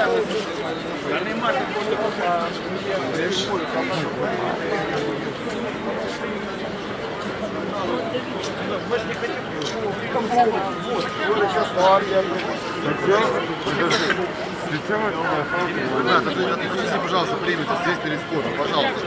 Ну, Нет. Ребята, отпустите, пожалуйста, примите здесь входом, пожалуйста.